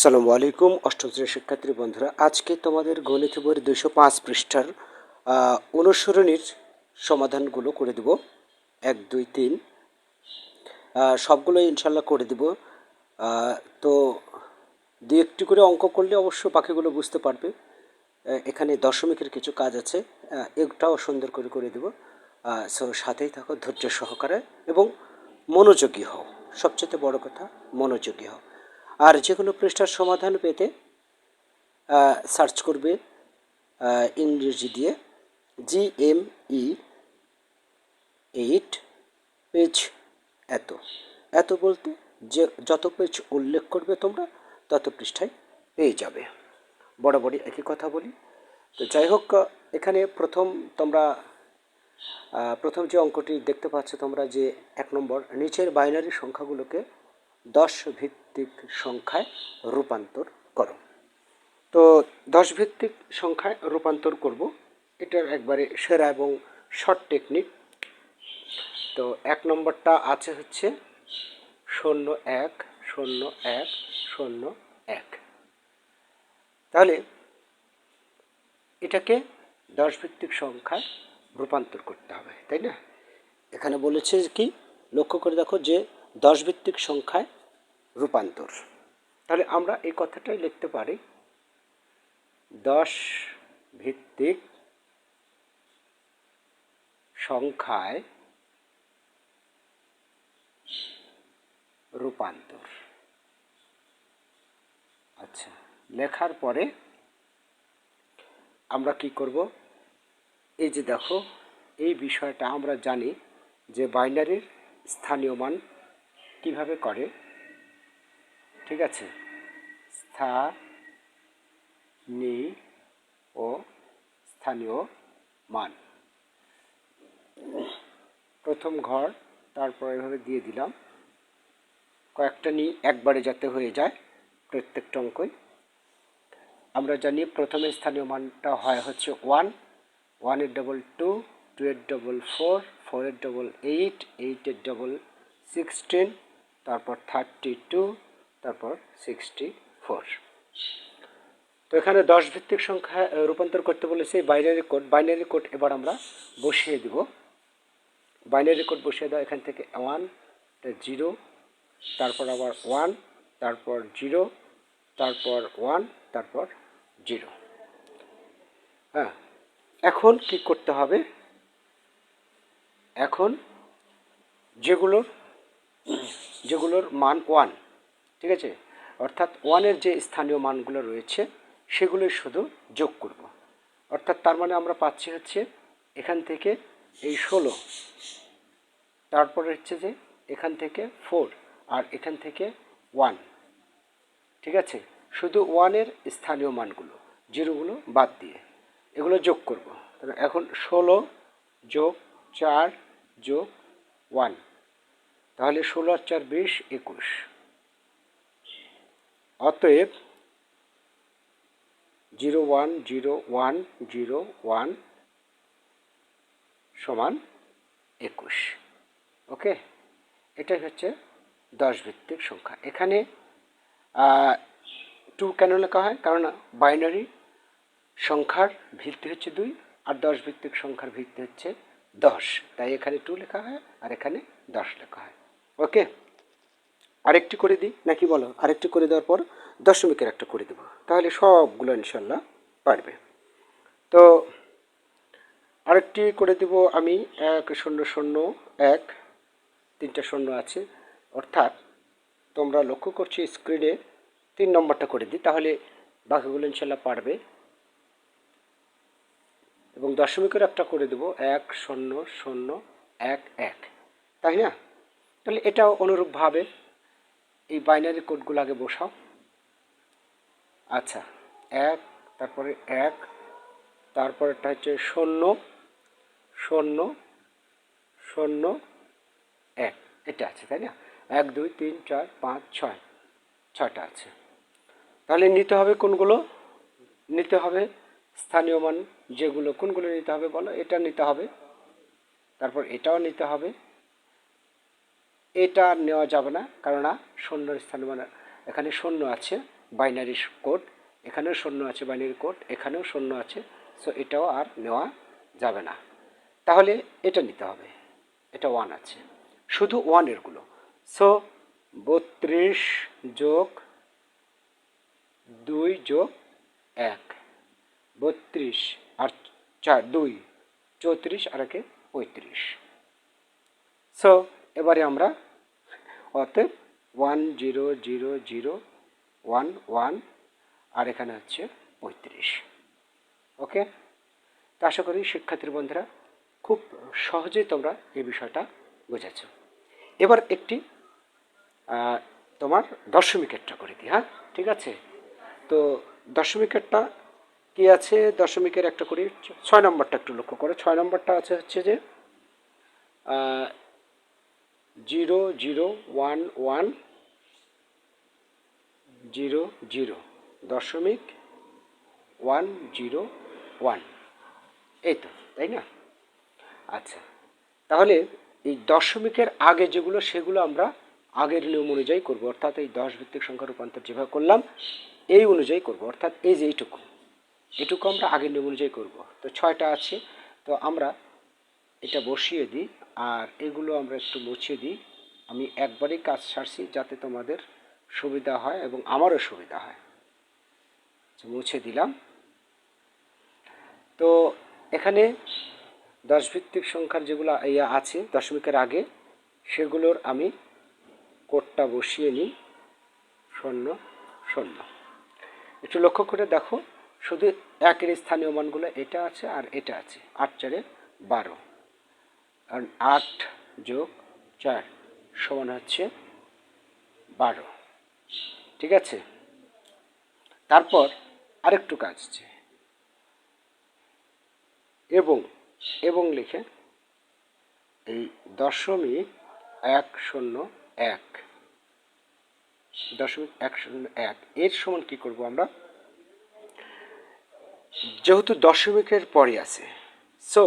সালামু আলাইকুম অষ্টম শ্রেণির শিক্ষার্থী বন্ধুরা। আজকে তোমাদের গণিত বইয়ের দুশো পাঁচ পৃষ্ঠার অনুসরণীর সমাধানগুলো করে দেব। এক দুই তিন। আহ, সবগুলোই ইনশাল্লাহ করে দেব। তো দু একটি করে অঙ্ক করলে অবশ্য পাখিগুলো বুঝতে পারবে। এখানে দশমিকের কিছু কাজ আছে। এটাও সুন্দর করে করে দেব। সো সাথেই থাকো ধৈর্য সহকারে এবং মনোযোগী হও। সবচেয়ে বড় কথা মনোযোগী হও। আর যে কোনো পৃষ্ঠার সমাধান পেতে সার্চ করবে ইংরেজি দিয়ে G M E eight page এত। এত বলতে যে যত পেজ উল্লেখ করবে তোমরা, তত পৃষ্ঠায় পেয়ে যাবে। বরাবরই একই কথা বলি। তো যাই হোক, এখানে প্রথম তোমরা প্রথম যে অঙ্কটি দেখতে পাচ্ছ তোমরা যে এক নম্বর, নিচের বাইনারি সংখ্যাগুলোকে দশ ভিত্তিক সংখ্যায় রূপান্তর করো। তো দশ ভিত্তিক সংখ্যায় রূপান্তর করব। এটার একবারে সেরা এবং শর্ট টেকনিক তো এক নম্বরটা আছে হচ্ছে শূন্য এক শূন্য এক শূন্য এক। তাহলে এটাকে দশ ভিত্তিক সংখ্যায় রূপান্তর করতে হবে, তাই না? এখানে বলেছে কি? লক্ষ্য করে দেখো যে দশ ভিত্তিক সংখ্যায় রূপান্তর। তাহলে আমরা এই কথাটাই লিখতে পারি দশ ভিত্তিক সংখ্যায় রূপান্তর। আচ্ছা লেখার পরে আমরা কি করব? এই যে দেখো, এই বিষয়টা আমরা জানি যে বাইনারির স্থানীয় মান কীভাবে করে? ঠিক আছে। স্থানী ও, স্থানীয় মান। প্রথম ঘর, তারপর এভাবে দিয়ে দিলাম। কয়েকটা নিয়ে একবারে যাতে হয়ে যায় প্রত্যেকটা অঙ্কই। আমরা জানি প্রথমে স্থানীয় মানটা হয় হচ্ছে ওয়ান ওয়ানের ডবল টু টু এর ডবল ফোর ফোরের ডবল এইট এইটের ডবল সিক্সটিন তারপর থার্টি টু তারপর সিক্সটি ফোর তো এখানে দশ ভিত্তিক সংখ্যা রূপান্তর করতে বলেছে বাইনারি কোড বাইনারি কোড এবার আমরা বসিয়ে দিব। বাইনারি কোড বসিয়ে দেওয়া, এখান থেকে ওয়ান জিরো তারপর আবার ওয়ান তারপর জিরো তারপর ওয়ান তারপর জিরো হ্যাঁ এখন কি করতে হবে? এখন যেগুলোর যেগুলোর মান ওয়ান ঠিক আছে? অর্থাৎ ওয়ানের যে স্থানীয় মানগুলো রয়েছে, সেগুলোই শুধু যোগ করব। অর্থাৎ তার মানে আমরা পাচ্ছি হচ্ছে এখান থেকে এই ষোলো, তারপরে হচ্ছে যে এখান থেকে ফোর আর এখান থেকে ওয়ান ঠিক আছে? শুধু ওয়ানের স্থানীয় মানগুলো, জিরোগুলো বাদ দিয়ে এগুলো যোগ করব। এখন ষোলো যোগ চার যোগ ওয়ান তাহলে ষোলো আর চার বিশ একুশ। অতএব zero one zero one zero one সমান একুশ। ওকে? এটাই হচ্ছে দশ ভিত্তিক সংখ্যা। এখানে টু কেন লেখা হয়? কারণ বাইনারি সংখ্যার ভিত্তি হচ্ছে দুই আর দশ ভিত্তিক সংখ্যার ভিত্তি হচ্ছে দশ। তাই এখানে টু লেখা হয় আর এখানে দশ লেখা হয়। ওকে? আরেকটি করে দিই? নাকি বলো? আরেকটি করে দেওয়ার পর দশমিকের একটা করে দেবো। তাহলে সবগুলো ইনশাল্লাহ পারবে। তো আরেকটি করে দেব আমি। এক শূন্য শূন্য, এক, তিনটা শূন্য আছে। অর্থাৎ তোমরা লক্ষ্য করছি স্ক্রিনে তিন নম্বরটা করে দিই। তাহলে বাকিগুলো ইনশাল্লাহ পারবে। এবং দশমিকের একটা করে দেব। এক, শূন্য শূন্য, এক এক। তাই না? তাহলে এটাও অনুরূপভাবে এই বাইনারি কোডগুলো আগে বসাও। আচ্ছা এক, তারপরে এক, তারপরেরটা হচ্ছে শূন্য শূন্য শূন্য, এক। এটা আছে, তাই না? এক, দুই, তিন, চার, পাঁচ, ছয়। ছয়টা আছে। তাহলে নিতে হবে কোনগুলো? নিতে হবে স্থানীয় মান যেগুলো, কোনগুলো নিতে হবে বলো? এটা নিতে হবে। তারপর এটাও নিতে হবে। এটা নেওয়া যাবে না, কেননা শূন্যর স্থানীয় মানে এখানে শূন্য আছে বাইনারি কোড এখানেও শূন্য আছে বাইনারি কোড এখানেও শূন্য আছে সো এটাও আর নেওয়া যাবে না। তাহলে এটা নিতে হবে, এটা ওয়ান আছে, শুধু ওয়ানেরগুলো সো বত্রিশ যোগ দুই যোগ এক, বত্রিশ আর চার, দুই, চৌত্রিশ আর একে পঁয়ত্রিশ। সো এবারে আমরা অতএব one zero zero zero one one আর এখানে হচ্ছে পঁয়ত্রিশ। ওকে তো আশা করি শিক্ষার্থীর বন্ধুরা খুব সহজেই তোমরা এই বিষয়টা বুঝেছ। এবার একটি তোমার দশমিকেরটা করে দিই হ্যাঁ? ঠিক আছে? তো দশমিকেরটা কি আছে? দশমিকের একটা করি ছয় নম্বরটা একটু লক্ষ্য করো। ছয় নম্বরটা আছে হচ্ছে যে zero zero one one zero zero দশমিক ওয়ান জিরো ওয়ান এই তো তাই না? আচ্ছা তাহলে এই দশমিকের আগে যেগুলো, সেগুলো আমরা আগের নিয়ম অনুযায়ী করব। অর্থাৎ এই দশ ভিত্তিক সংখ্যা রূপান্তর যেভাবে করলাম, এই অনুযায়ী করব। অর্থাৎ এই যে এইটুকু, এটুকু আমরা আগের নিয়ম অনুযায়ী করব। তো ছয়টা আছে, তো আমরা এটা বসিয়ে দিই। আর এগুলো আমরা একটু মুছিয়ে দিই। আমি একবারই কাজ সারছি যাতে তোমাদের সুবিধা হয় এবং আমারও সুবিধা হয়। আচ্ছা, মুছে দিলাম। তো এখানে দশ ভিত্তিক সংখ্যার যেগুলো ইয়া আছে দশমিকের আগে সেগুলোর আমি কোডটা বসিয়ে নিই। শূন্য শূন্য। একটু লক্ষ্য করে দেখো শুধু একের স্থানীয় মানগুলো এটা আছে আর এটা আছে আট চারে বারো। কারণ আট যোগ চার সমান হচ্ছে বারো। ঠিক আছে? তারপর আরেকটু কাজ আছে। এবং এবং লিখে এই দশমিক এক শূন্য এক। দশমিক এক শূন্য এক। এর সমান কি করব আমরা? যেহেতু দশমিকের পরে আছে সো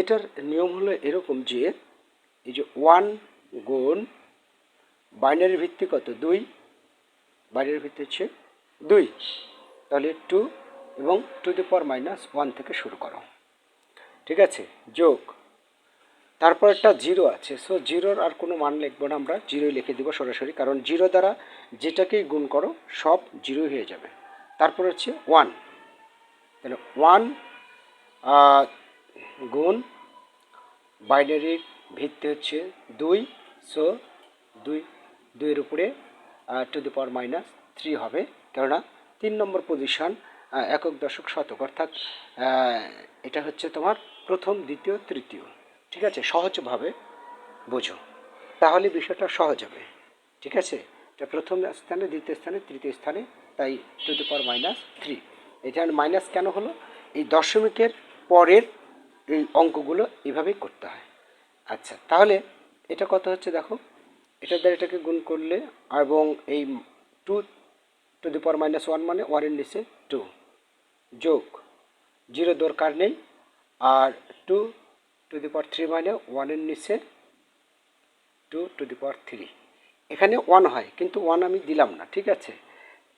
এটার নিয়ম হলো এরকম যে, এই যে ওয়ান গুণ বাইনারি ভিত্তি কত? দুই। বাইনারি ভিত্তি হচ্ছে দুই। তাহলে টু এবং two the power minus one থেকে শুরু করো। ঠিক আছে? যোগ। তারপর একটা জিরো আছে সো জিরোর আর কোনো মান লিখব না আমরা। জিরোই লিখে দেবো সরাসরি। কারণ জিরো দ্বারা যেটাকেই গুণ করো, সব জিরো হয়ে যাবে। তারপর হচ্ছে ওয়ান তাহলে ওয়ান গুণ। বাইনারির ভিত্তি হচ্ছে দুই সো দুই, দুইয়ের উপরে two the power minus three হবে। কেননা তিন নম্বর পজিশন একক দশক শতক, অর্থাৎ এটা হচ্ছে তোমার প্রথম, দ্বিতীয়, তৃতীয়। ঠিক আছে? সহজভাবে বোঝো। তাহলে বিষয়টা সহজ হবে। ঠিক আছে? এটা প্রথম স্থানে, দ্বিতীয় স্থানে, তৃতীয় স্থানে, তাই two the power minus three এটা মাইনাস কেন হলো? এই দশমিকের পরের এই অঙ্কগুলো এভাবেই করতে হয়। আচ্ছা তাহলে এটা কত হচ্ছে দেখো? এটা দ্বারা এটাকে গুণ করলে এবং এই two two the power minus one মানে ওয়ানের নিচে টু যোগ জিরো দরকার নেই। আর two two the power three মানে ওয়ানের নিচে two two the power three এখানে ওয়ান হয়, কিন্তু ওয়ান আমি দিলাম না, ঠিক আছে?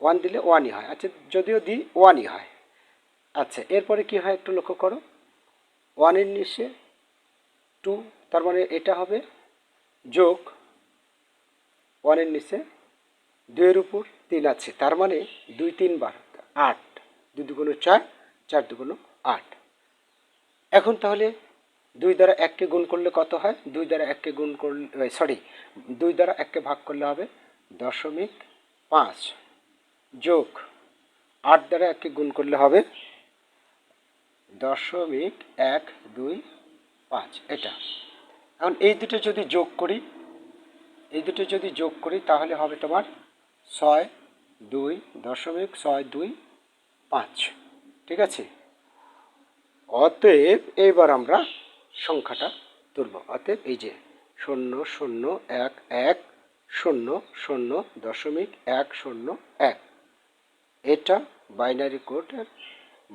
ওয়ান দিলে ওয়ানই হয়। আচ্ছা যদিও দিই ওয়ানই হয়। আচ্ছা এরপরে কি হয় একটু লক্ষ্য করো। ওয়ানের নিচে টু তার মানে এটা হবে যোগ ওয়ানের নিচে দুইয়ের উপর তিন আছে, তার মানে দুই তিনবার আট, দুই দুগুণ চার চার দুগুণ আট। এখন তাহলে দুই দ্বারা এককে গুণ করলে কত হয়? দুই দ্বারা এককে গুণ করলে সরি দুই দ্বারা এককে ভাগ করলে হবে দশমিক পাঁচ যোগ আট দ্বারা এককে গুণ করলে হবে দশমিক এক দুই পাঁচ, এটা। এখন এই দুটো যদি যোগ করি, এই দুটো যদি যোগ করি, তাহলে হবে তোমার ছয় দুই দশমিক ছয় দুই পাঁচ, ঠিক আছে? অতএব এইবার আমরা সংখ্যাটা তুলব। অতএব এই যে শূন্য শূন্য এক এক শূন্য শূন্য দশমিক এক শূন্য এক, এটা বাইনারি কোডের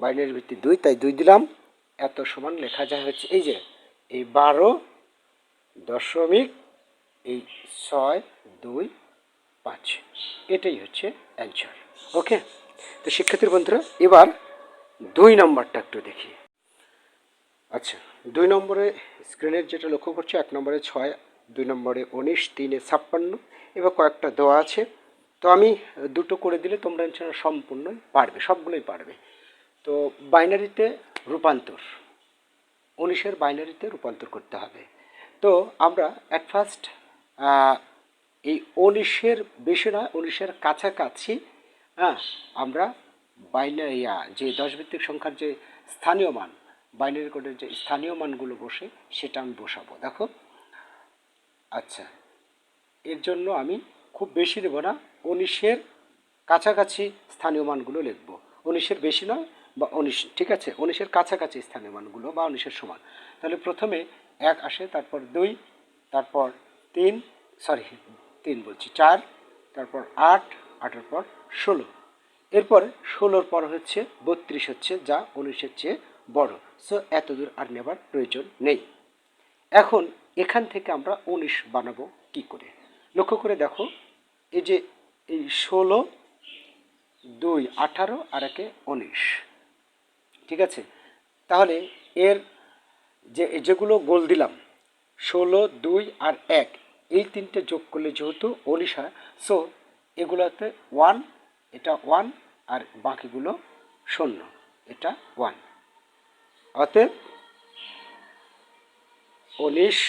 বাইনারি ভিত্তি দুই, তাই দুই দিলাম। এত সমান লেখা যায় হচ্ছে এই যে, এই বারো দশমিক এই ছয় দুই পাঁচ। এটাই হচ্ছে অ্যান্সার ওকে তো শিক্ষার্থীর বন্ধুরা, এবার দুই নম্বরটা একটু দেখি। আচ্ছা দুই নম্বরে স্ক্রিনের যেটা লক্ষ্য করছি, এক নম্বরে ছয়, দুই নম্বরে উনিশ, তিনে ছাপ্পান্ন, এবার কয়েকটা দেওয়া আছে। তো আমি দুটো করে দিলে তোমরা সম্পূর্ণই পারবে, সবগুলোই পারবে। তো বাইনারিতে রূপান্তর, উনিশের বাইনারিতে রূপান্তর করতে হবে। তো আমরা অ্যাট ফার্স্ট এই উনিশের বেশি নয়, উনিশের কাছাকাছি হ্যাঁ আমরা বাইনারি যে দশ ভিত্তিক সংখ্যার যে স্থানীয় মান, বাইনারি কোডের যে স্থানীয় মানগুলো বসে, সেটা আমি বসাবো। দেখো আচ্ছা এর জন্য আমি খুব বেশি দেবো না, উনিশের কাছাকাছি স্থানীয় মানগুলো লিখব। উনিশের বেশি নয় বা উনিশ, ঠিক আছে? উনিশের কাছাকাছি স্থানীয় মানগুলো বা উনিশের সমান। তাহলে প্রথমে এক আসে, তারপর দুই, তারপর তিন সরি তিন বলছি, চার, তারপর আট, আটের পর ষোলো। এরপর ষোলোর পর হচ্ছে বত্রিশ হচ্ছে, যা উনিশের চেয়ে বড়। সো এত দূর আর নেবার প্রয়োজন নেই। এখন এখান থেকে আমরা উনিশ বানাবো কি করে? লক্ষ্য করে দেখো, এই যে এই ষোলো, দুই, আঠারো, আর একে উনিশ। ঠিক আছে? তাহলে এর যে, যেগুলো গোল দিলাম, ষোলো, দুই আর এক, এই তিনটে যোগ করলে যেহেতু হয় সো এগুলোতে ওয়ান এটা ওয়ান আর বাকিগুলো শূন্য, এটা ওয়ান অতএব উনিশ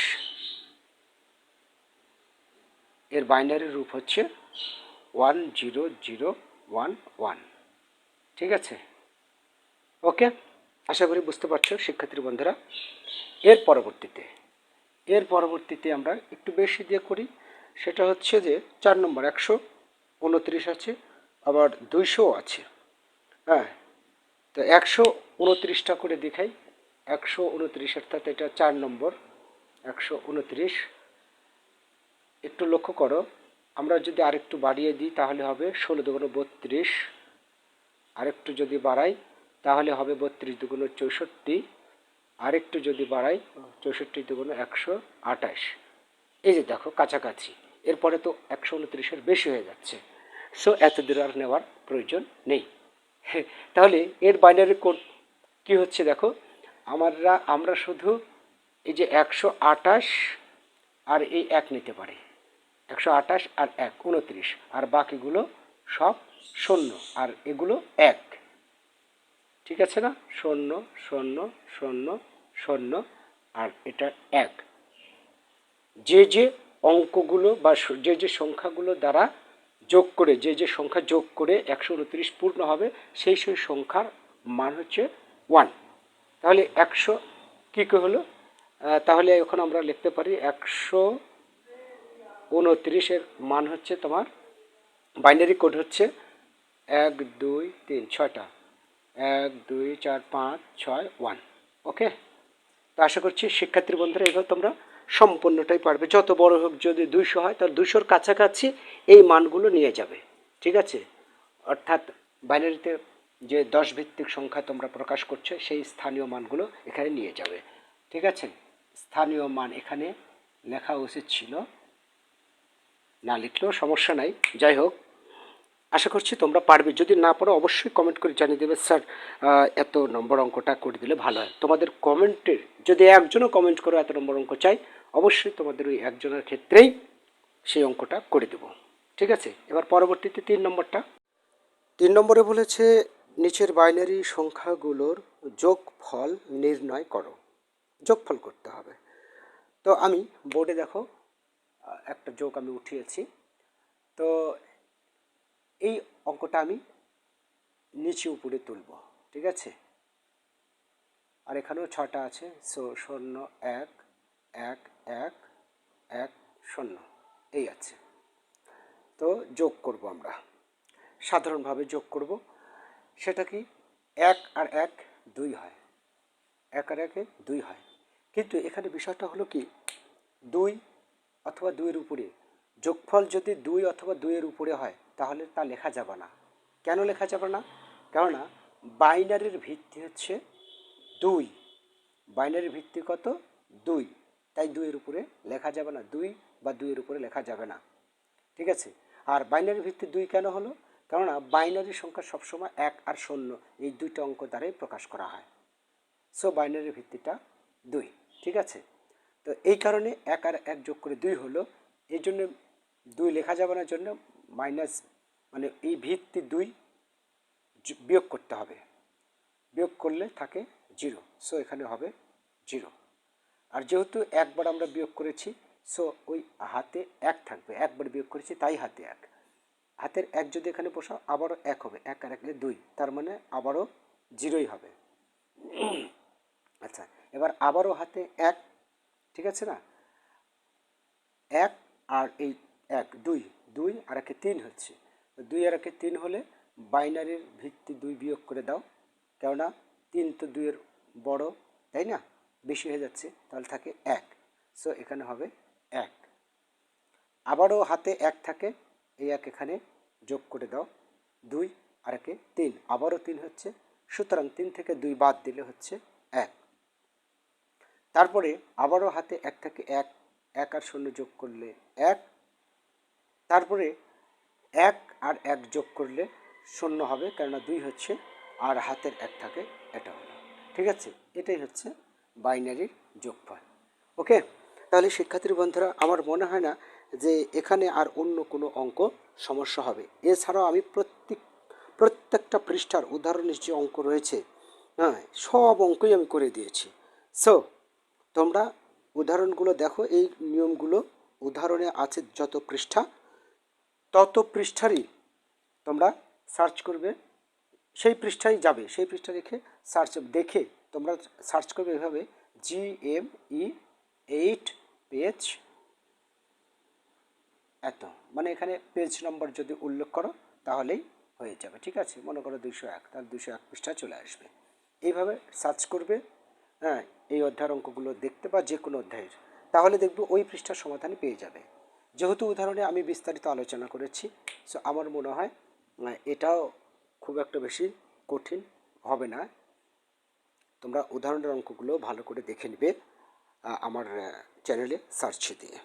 এর বাইনারি রূপ হচ্ছে one zero zero one one ঠিক আছে? ওকে? আশা করি বুঝতে পারছ, শিক্ষার্থী বন্ধুরা। এর পরবর্তীতে এর পরবর্তীতে আমরা একটু বেশি দিয়ে করি। সেটা হচ্ছে যে, চার নম্বর, একশো উনত্রিশ আছে, আবার দুইশো আছে। হ্যাঁ তো একশো উনত্রিশটা করে দেখাই। একশো উনত্রিশ, অর্থাৎ এটা চার নম্বর, একশো উনত্রিশ। একটু লক্ষ্য করো, আমরা যদি আরেকটু বাড়িয়ে দিই, তাহলে হবে ষোলো দুগুণ বত্রিশ। আরেকটু যদি বাড়াই তাহলে হবে বত্রিশ দুগুণ চৌষট্টি। আরেকটু যদি বাড়াই, চৌষট্টি দুগুণ একশো আঠাশ। এই যে দেখো, কাছাকাছি। এরপরে তো একশো উনত্রিশের বেশি হয়ে যাচ্ছে। সো এত দূর আর নেওয়ার প্রয়োজন নেই। তাহলে এর বাইনারি কোড কি হচ্ছে দেখো? আমরা আমরা শুধু এই যে একশো আটাশ আর এই এক নিতে পারি। একশো আটাশ আর এক, উনত্রিশ। আর বাকিগুলো সব শূন্য। আর এগুলো এক। ঠিক আছে না? শূন্য শূন্য শূন্য শূন্য, আর এটা এক। যে যে অঙ্কগুলো বা যে যে সংখ্যাগুলো দ্বারা যোগ করে, যে যে সংখ্যা যোগ করে একশো উনত্রিশ পূর্ণ হবে, সেই সেই সংখ্যার মান হচ্ছে ওয়ান তাহলে একশো কী কী হলো? তাহলে এখন আমরা লিখতে পারি একশো উনত্রিশের মান হচ্ছে তোমার বাইনারি কোড হচ্ছে এক, দুই, তিন, ছয়টা। এক, দুই, চার, পাঁচ, ছয় ওয়ান ওকে তো আশা করছি শিক্ষার্থী বন্ধুরা এভাবে তোমরা সম্পূর্ণটাই পারবে। যত বড় হোক যদি দুইশো হয়, তাহলে দুইশোর কাছাকাছি এই মানগুলো নিয়ে যাবে। ঠিক আছে? অর্থাৎ বাইনারিতে যে দশ ভিত্তিক সংখ্যা তোমরা প্রকাশ করছ, সেই স্থানীয় মানগুলো এখানে নিয়ে যাবে। ঠিক আছে? স্থানীয় মান এখানে লেখা উচিত ছিল। না লিখলেও সমস্যা নাই। যাই হোক আশা করছি তোমরা পারবে। যদি না পারো, অবশ্যই কমেন্ট করে জানিয়ে দেবে, স্যার এত নম্বর অঙ্কটা করে দিলে ভালো হয়। তোমাদের কমেন্টের যদি একজনও কমেন্ট করো, এত নম্বর অঙ্ক চাই, অবশ্যই তোমাদের ওই একজনের ক্ষেত্রেই সেই অঙ্কটা করে দেব। ঠিক আছে? এবার পরবর্তীতে তিন নম্বরটা। তিন নম্বরে বলেছে, নিচের বাইনারি সংখ্যাগুলোর যোগফল নির্ণয় করো। যোগফল করতে হবে। তো আমি বোর্ডে দেখো একটা যোগ আমি উঠিয়েছি। তো এই অঙ্কটা আমি নিচে উপরে তুলব, ঠিক আছে? আর এখানেও ছটা আছে সো শূন্য, এক এক এক এক, শূন্য, এই আছে। তো যোগ করব আমরা। সাধারণভাবে যোগ করব। সেটা কি? এক আর এক দুই হয়। এক আর একে দুই হয়। কিন্তু এখানে বিষয়টা হলো কি? দুই অথবা দুইয়ের উপরে। যোগফল যদি দুই অথবা দুইয়ের উপরে হয় তাহলে তা লেখা যাবে না। কেন লেখা যাবে না? কেননা বাইনারির ভিত্তি হচ্ছে দুই। বাইনারির ভিত্তি কত? দুই। তাই দুইয়ের উপরে লেখা যাবে না দুই বা দুইয়ের উপরে লেখা যাবে না। ঠিক আছে? আর বাইনারি ভিত্তি দুই কেন হলো? কেননা বাইনারি সংখ্যা সবসময় এক আর শূন্য এই দুইটা অঙ্ক দ্বারাই প্রকাশ করা হয়। সো বাইনারি ভিত্তিটা দুই। ঠিক আছে? তো এই কারণে এক আর এক যোগ করে দুই হলো এই জন্য দুই লেখা যাবে না জন্য মাইনাস মানে এই ভিত্তি দুই বিয়োগ করতে হবে। বিয়োগ করলে থাকে জিরো সো এখানে হবে জিরো আর যেহেতু একবার আমরা বিয়োগ করেছি সো ওই হাতে এক থাকবে, একবার বিয়োগ করেছি তাই হাতে এক। হাতের এক যদি এখানে বসাও আবারও এক হবে, এক আর একলে দুই, তার মানে আবারও জিরোই হবে। আচ্ছা এবার আবারও হাতে এক, ঠিক আছে না? এক আর এই এক, দুই দুই, আর একে তিন হচ্ছে। দুই আর একে তিন হলে বাইনারির ভিত্তি দুই বিয়োগ করে দাও। কেননা তিন তো দুইয়ের বড়, তাই না? বেশি হয়ে যাচ্ছে, তাহলে থাকে এক। সো এখানে হবে এক। আবারও হাতে এক থাকে, এই এক এখানে যোগ করে দাও। দুই আর একে তিন, আবারও তিন হচ্ছে। সুতরাং তিন থেকে দুই বাদ দিলে হচ্ছে এক। তারপরে আবারও হাতে এক থেকে এক এক আর শূন্য যোগ করলে এক। তারপরে এক আর এক যোগ করলে শূন্য হবে, কেননা দুই হচ্ছে আর হাতের এক থাকে, এটা হলো। ঠিক আছে? এটাই হচ্ছে বাইনারির যোগফল। ওকে? তাহলে শিক্ষার্থীর বন্ধুরা, আমার মনে হয় না যে এখানে আর অন্য কোনো অঙ্ক সমস্যা হবে। এছাড়াও আমি প্রত্যেক, প্রত্যেকটা পৃষ্ঠার উদাহরণের যে অঙ্ক রয়েছে হ্যাঁ সব অঙ্কই আমি করে দিয়েছি। সো তোমরা উদাহরণগুলো দেখো, এই নিয়মগুলো উদাহরণে আছে যত পৃষ্ঠা তত পৃষ্ঠারই তোমরা সার্চ করবে। সেই পৃষ্ঠায় যাবে। সেই পৃষ্ঠা রেখে সার্চ দেখে তোমরা সার্চ করবে এভাবে। G M E eight page এত। মানে এখানে পেজ নম্বর যদি উল্লেখ করো, তাহলেই হয়ে যাবে। ঠিক আছে? মনে করো দুশো এক। তাহলে দুশো এক পৃষ্ঠা চলে আসবে। এইভাবে সার্চ করবে। হ্যাঁ এই অধ্যায়ের অঙ্কগুলো দেখতে বা যে কোনো অধ্যায়ের। তাহলে দেখবে ওই পৃষ্ঠার সমাধানই পেয়ে যাবে। যেহেতু উদাহরণে আমি বিস্তারিত আলোচনা করেছি সো আমার মনে হয় এটাও খুব একটা বেশি কঠিন হবে না। তোমরা উদাহরণের অঙ্কগুলো ভালো করে দেখে নেবে আমার চ্যানেলে সার্চ দিয়ে।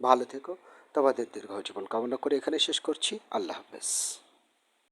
ভালো থেকো, তোমাদের দীর্ঘ জীবন কামনা করে এখানে শেষ করছি। আল্লাহ হাফেজ।